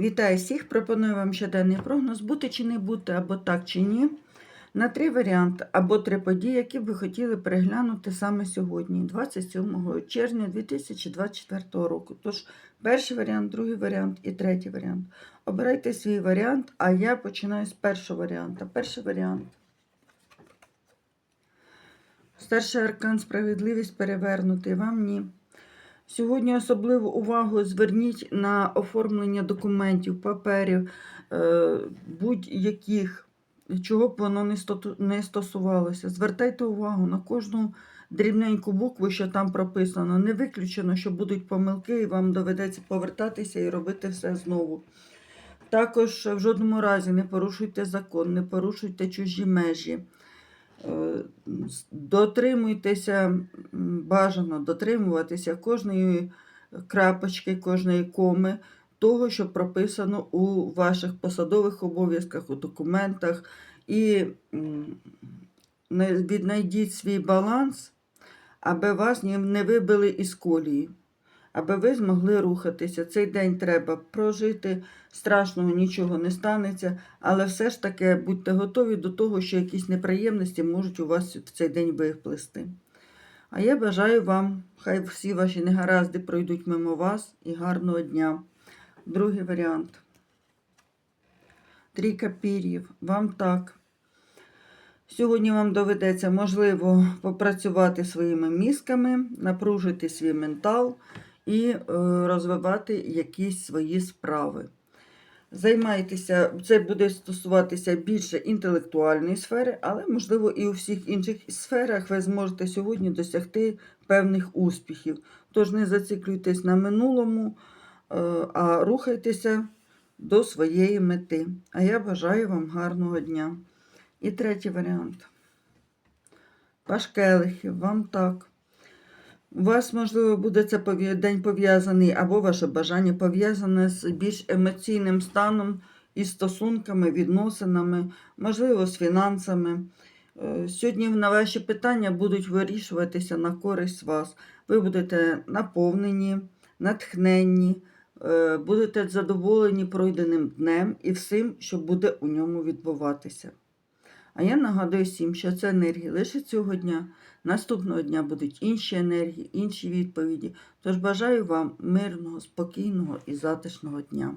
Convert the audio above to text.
Вітаю всіх! Пропоную вам щоденний прогноз бути чи не бути, або так чи ні. На три варіанти або три події, які б ви хотіли переглянути саме сьогодні, 27 червня 2024 року. Тож, перший варіант, другий варіант і третій варіант. Обирайте свій варіант, а я починаю з першого варіанта. Перший варіант. Старший аркан справедливість перевернутий. Вам ні. Сьогодні особливу увагу зверніть на оформлення документів, паперів, е, будь-яких, чого б воно не стосувалося. Звертайте увагу на кожну дрібненьку букву, що там прописано. Не виключено, що будуть помилки, і вам доведеться повертатися і робити все знову. Також в жодному разі не порушуйте закон, не порушуйте чужі межі. Дотримуйтеся, бажано дотримуватися кожної крапочки, кожної коми, того, що прописано у ваших посадових обов'язках, у документах. І віднайдіть свій баланс, аби вас не вибили із колії, аби ви змогли рухатися. Цей день треба прожити, страшного нічого не станеться, але все ж таки будьте готові до того, що якісь неприємності можуть у вас в цей день виплисти. А я бажаю вам, хай всі ваші негаразди пройдуть мимо вас і гарного дня. Другий варіант. Трійка пір'їв. Вам так. Сьогодні вам доведеться, можливо, попрацювати своїми мізками, напружити свій ментал і е, розвивати якісь свої справи. Займайтеся, це буде стосуватися більше інтелектуальної сфери, але, можливо, і у всіх інших сферах ви зможете сьогодні досягти певних успіхів. Тож не зациклюйтесь на минулому, е, а рухайтеся до своєї мети. А я бажаю вам гарного дня. І третій варіант. Пашкелихів, вам так. У вас, можливо, буде це день пов'язаний, або ваше бажання пов'язане з більш емоційним станом і стосунками, відносинами, можливо, з фінансами. Е, Сьогодні на ваші питання будуть вирішуватися на користь вас. Ви будете наповнені, натхненні, е, будете задоволені пройденим днем і всім, що буде у ньому відбуватися. А я нагадую всім, що це енергія лише цього дня. Наступного дня будуть інші енергії, інші відповіді. Тож бажаю вам мирного, спокійного і затишного дня.